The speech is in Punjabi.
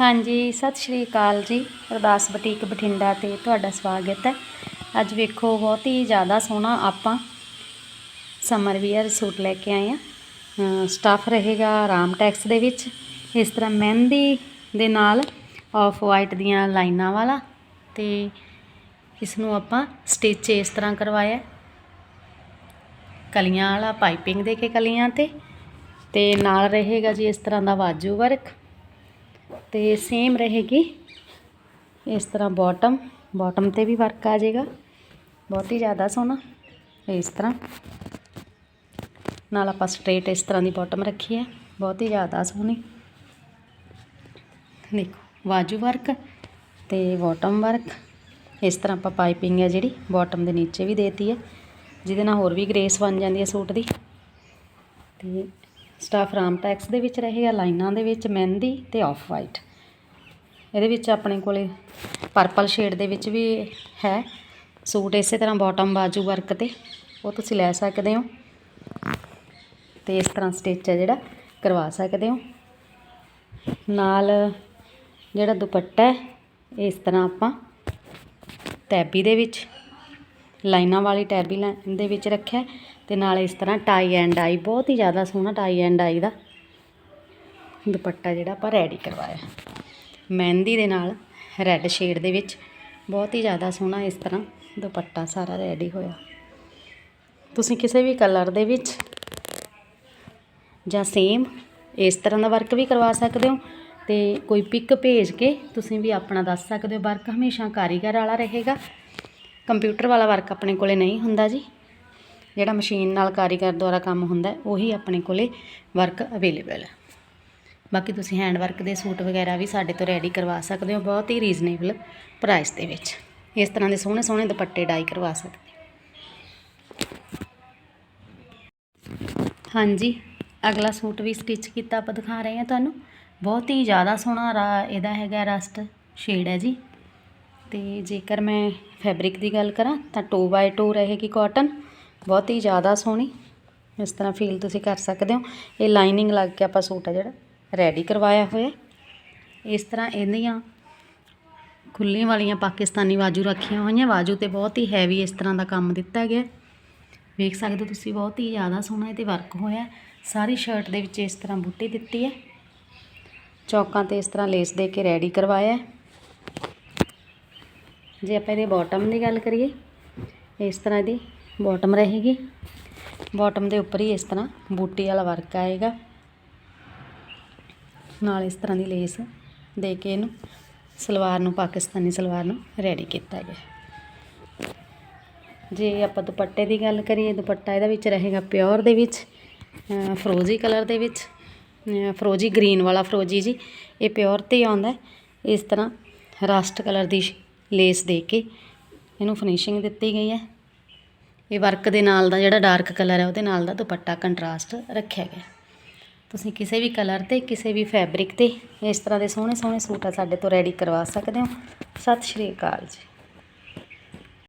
ਹਾਂਜੀ, ਸਤਿ ਸ਼੍ਰੀ ਅਕਾਲ ਜੀ। ਅਰਦਾਸ ਬੁਟੀਕ ਬਠਿੰਡਾ ਤੇ ਤੁਹਾਡਾ ਸਵਾਗਤ ਹੈ। ਅੱਜ ਵੇਖੋ, ਬਹੁਤ ਹੀ ਜ਼ਿਆਦਾ ਸੋਹਣਾ ਆਪਾਂ ਸਮਰ ਵੀਅਰ ਸੂਟ ਲੈ ਕੇ ਆਏ ਆ ਸਟਾਫ ਰਹੇਗਾ ਆਰਾਮ ਟੈਕਸ ਦੇ ਵਿੱਚ। ਇਸ ਤਰ੍ਹਾਂ ਮਹਿੰਦੀ ਦੇ ਨਾਲ ਆਫ ਵਾਈਟ ਦੀਆਂ ਲਾਈਨਾਂ ਵਾਲਾ ਤੇ ਇਸ ਨੂੰ ਆਪਾਂ ਸਟਿਚ ਇਸ ਤਰ੍ਹਾਂ ਕਰਵਾਇਆ। ਕਲੀਆਂ ਵਾਲਾ ਪਾਈਪਿੰਗ ਦੇ ਕੇ ਕਲੀਆਂ ਤੇ। ਤੇ ਨਾਲ ਰਹੇਗਾ ਜੀ ਇਸ ਤਰ੍ਹਾਂ ਦਾ ਬਾਜੂ ਵਰਕ ਤੇ ਸੇਮ ਰਹੇਗੀ। ਇਸ ਤਰ੍ਹਾਂ ਬਾਟਮ ਬਾਟਮ ਤੇ ਵੀ ਵਰਕ ਆ ਜਾਏਗਾ। ਬਹੁਤ ਹੀ ਜ਼ਿਆਦਾ ਸੋਹਣਾ। ਇਸ ਤਰ੍ਹਾਂ। ਨਾਲ ਆਪਾਂ ਸਟ੍ਰੇਟ ਇਸ ਤਰ੍ਹਾਂ ਦੀ ਬਾਟਮ ਰੱਖੀ ਹੈ। ਬਹੁਤ ਹੀ ਜ਼ਿਆਦਾ ਸੋਹਣੀ। ਦੇਖੋ ਬਾਜੂ ਵਰਕ ਤੇ ਬਾਟਮ ਵਰਕ ਇਸ ਤਰ੍ਹਾਂ ਆਪਾਂ ਪਾਈਪਿੰਗ ਹੈ ਜਿਹੜੀ ਬਾਟਮ ਦੇ ਨੀਚੇ ਵੀ ਦੇਤੀ ਹੈ। ਜਿਹਦੇ ਨਾਲ ਹੋਰ ਵੀ ਗ੍ਰੇਸ ਬਣ ਜਾਂਦੀ ਹੈ ਸੂਟ ਦੀ। ਤੇ ਸਟਾਫ ਰਾਮ ਟੈਕਸ ਦੇ ਵਿੱਚ ਰਹੇਗਾ ਲਾਈਨਾਂ ਦੇ ਵਿੱਚ ਮਹਿੰਦੀ ਤੇ ਆਫ ਵਾਈਟ। ਇਹਦੇ ਵਿੱਚ ਆਪਣੇ ਕੋਲੇ ਪਰਪਲ ਸ਼ੇਡ ਦੇ ਵਿੱਚ ਵੀ ਹੈ। ਸੂਟ ਇਸੇ ਤਰ੍ਹਾਂ ਬਾਟਮ ਬਾਜੂ ਵਰਕ ਤੇ, ਉਹ ਤੁਸੀਂ ਲੈ ਸਕਦੇ ਹੋ। ਤੇ ਇਸ ਤਰ੍ਹਾਂ ਸਟਿਚ ਹੈ ਜਿਹੜਾ, ਕਰਵਾ ਸਕਦੇ ਹੋ। ਨਾਲ ਜਿਹੜਾ ਦੁਪੱਟਾ ਹੈ, ਇਸ ਤਰ੍ਹਾਂ ਆਪਾਂ ਟੈਬੀ ਦੇ ਵਿੱਚ, ਲਾਈਨਾਂ ਵਾਲੀ ਟੈਬੀ ਲਾਈਨ ਦੇ ਵਿੱਚ ਰੱਖਿਆ। ਤੇ ਨਾਲ ਇਸ ਤਰ੍ਹਾਂ ਟਾਈ ਐਂਡ ਆਈ ਬਹੁਤ ਹੀ ਜ਼ਿਆਦਾ ਸੋਹਣਾ ਟਾਈ ਐਂਡ ਆਈ ਦਾ ਦੁਪੱਟਾ ਜਿਹੜਾ ਆਪਾਂ ਰੈਡੀ ਕਰਵਾਇਆ। ਮਹਿੰਦੀ ਦੇ ਨਾਲ ਰੈੱਡ ਸ਼ੇਡ ਦੇ ਵਿੱਚ ਬਹੁਤ ਹੀ ਜ਼ਿਆਦਾ ਸੋਹਣਾ ਇਸ ਤਰ੍ਹਾਂ ਦੁਪੱਟਾ ਸਾਰਾ ਰੈਡੀ ਹੋਇਆ। ਤੁਸੀਂ ਕਿਸੇ ਵੀ ਕਲਰ ਦੇ ਵਿੱਚ ਜਾਂ ਸੇਮ ਇਸ ਤਰ੍ਹਾਂ ਦਾ ਵਰਕ ਵੀ ਕਰਵਾ ਸਕਦੇ ਹੋ ਤੇ ਕੋਈ ਪਿਕ ਭੇਜ ਕੇ ਤੁਸੀਂ ਵੀ ਆਪਣਾ ਦੱਸ ਸਕਦੇ ਹੋ। ਵਰਕ ਹਮੇਸ਼ਾ ਕਾਰੀਗਰ ਵਾਲਾ ਰਹੇਗਾ। ਕੰਪਿਊਟਰ ਵਾਲਾ ਵਰਕ ਆਪਣੇ ਕੋਲੇ ਨਹੀਂ ਹੁੰਦਾ ਜੀ। ਜਿਹੜਾ ਮਸ਼ੀਨ ਨਾਲ ਕਾਰੀਗਰ ਦੁਆਰਾ ਕੰਮ ਹੁੰਦਾ, ਉਹੀ ਆਪਣੇ ਕੋਲੇ ਵਰਕ ਅਵੇਲੇਬਲ ਹੈ। ਬਾਕੀ ਤੁਸੀਂ ਹੈਂਡ ਵਰਕ ਦੇ ਸੂਟ ਵਗੈਰਾ ਵੀ ਸਾਡੇ ਤੋਂ ਰੈਡੀ ਕਰਵਾ ਸਕਦੇ ਹੋ, ਬਹੁਤ ਹੀ ਰੀਜ਼ਨੇਬਲ ਪ੍ਰਾਈਸ ਦੇ ਵਿੱਚ। ਇਸ ਤਰ੍ਹਾਂ ਦੇ ਸੋਹਣੇ ਸੋਹਣੇ ਦੁਪੱਟੇ ਡਾਈ ਕਰਵਾ ਸਕਦੇ ਹਾਂਜੀ, ਅਗਲਾ ਸੂਟ ਵੀ ਸਟਿਚ ਕੀਤਾ ਆਪਾਂ ਦਿਖਾ ਰਹੇ ਹਾਂ ਤੁਹਾਨੂੰ। ਬਹੁਤ ਹੀ ਜ਼ਿਆਦਾ ਸੋਹਣਾ ਰਾ, ਇਹਦਾ ਹੈਗਾ ਰਸਟ ਸ਼ੇਡ ਹੈ ਜੀ। ਤੇ ਜੇਕਰ ਮੈਂ ਫੈਬਰਿਕ ਦੀ ਗੱਲ ਕਰਾਂ, ਤਾਂ 2x2 ਰਹੇਗੀ ਕਾਟਨ ਬਹੁਤ ਹੀ ਜ਼ਿਆਦਾ ਸੋਹਣੀ। ਇਸ ਤਰ੍ਹਾਂ ਫੀਲ ਤੁਸੀਂ ਕਰ ਸਕਦੇ ਹੋ। ਇਹ ਲਾਈਨਿੰਗ ਲੱਗ ਕੇ ਆਪਾਂ ਸੂਟ ਆ ਜਿਹੜਾ ਰੈਡੀ ਕਰਵਾਇਆ ਹੋਇਆ। ਇਸ ਤਰ੍ਹਾਂ ਇਹਦੀਆਂ ਖੁੱਲੀਆਂ ਵਾਲੀਆਂ ਪਾਕਿਸਤਾਨੀ ਬਾਜੂ ਰੱਖੀਆਂ ਹੋਈਆਂ। ਬਾਜੂ ਤੇ ਬਹੁਤ ਹੀ ਹੈਵੀ ਇਸ ਤਰ੍ਹਾਂ ਦਾ ਕੰਮ ਦਿੱਤਾ ਗਿਆ। ਵੇਖ ਸਕਦੇ ਹੋ ਤੁਸੀਂ, ਬਹੁਤ ਹੀ ਜ਼ਿਆਦਾ ਸੋਹਣਾ ਇਹ ਤੇ ਵਰਕ ਹੋਇਆ। ਸਾਰੀ ਸ਼ਰਟ ਦੇ ਵਿੱਚ ਇਸ ਤਰ੍ਹਾਂ ਬੂਟੀ ਦਿੱਤੀ ਹੈ। ਚੌਕਾਂ ਤੇ ਇਸ ਤਰ੍ਹਾਂ ਲੇਸ ਦੇ ਕੇ ਰੈਡੀ ਕਰਵਾਇਆ ਜੇ ਆਪਾਂ ਇਹਦੇ ਬਾਟਮ ਦੀ ਗੱਲ ਕਰੀਏ, ਇਸ ਤਰ੍ਹਾਂ ਇਹਦੀ ਬਾਟਮ ਰਹੇਗੀ। ਬਾਟਮ ਦੇ ਉੱਪਰ ਹੀ ਇਸ ਤਰ੍ਹਾਂ ਬੂਟੀ ਵਾਲਾ ਵਰਕ ਆਏਗਾ। ਨਾਲ ਇਸ ਤਰ੍ਹਾਂ ਦੀ ਲੇਸ ਦੇ ਕੇ ਇਹਨੂੰ ਸਲਵਾਰ ਨੂੰ, ਪਾਕਿਸਤਾਨੀ ਸਲਵਾਰ ਨੂੰ ਰੈਡੀ ਕੀਤਾ ਗਿਆ ਜੇ ਆਪਾਂ ਦੁਪੱਟੇ ਦੀ ਗੱਲ ਕਰੀਏ, ਦੁਪੱਟਾ ਇਹਦਾ ਵਿੱਚ ਰਹੇਗਾ ਪਿਓਰ ਦੇ ਵਿੱਚ ਫਰੋਜ਼ੀ ਕਲਰ ਦੇ ਵਿੱਚ ਫਰੋਜ਼ੀ ਗ੍ਰੀਨ ਵਾਲਾ ਫਰੋਜ਼ੀ ਜੀ, ਇਹ ਪਿਓਰ ਤੇ ਹੀ। ਆਉਂਦਾ ਇਸ ਤਰ੍ਹਾਂ ਰਸਟ ਕਲਰ ਦੀ ਸ਼- ਲੇਸ ਦੇ ਕੇ ਇਹਨੂੰ ਫਿਨਿਸ਼ਿੰਗ ਦਿੱਤੀ ਗਈ ਹੈ। ਇਹ ਵਰਕ ਦੇ ਨਾਲ ਦਾ ਜਿਹੜਾ ਡਾਰਕ ਕਲਰ ਹੈ ਉਹਦੇ ਨਾਲ ਦਾ ਦੁਪੱਟਾ ਕੰਟਰਾਸਟ ਰੱਖਿਆ ਗਿਆ। ਤੁਸੀਂ ਕਿਸੇ ਵੀ ਕਲਰ ਤੇ, ਕਿਸੇ ਵੀ ਫੈਬਰਿਕ ਤੇ ਇਸ ਤਰ੍ਹਾਂ ਦੇ ਸੋਹਣੇ ਸੋਹਣੇ ਸੂਟ ਆ ਸਾਡੇ ਤੋਂ ਰੈਡੀ ਕਰਵਾ ਸਕਦੇ ਹੋ। ਸਤਿ ਸ਼੍ਰੀ ਅਕਾਲ ਜੀ।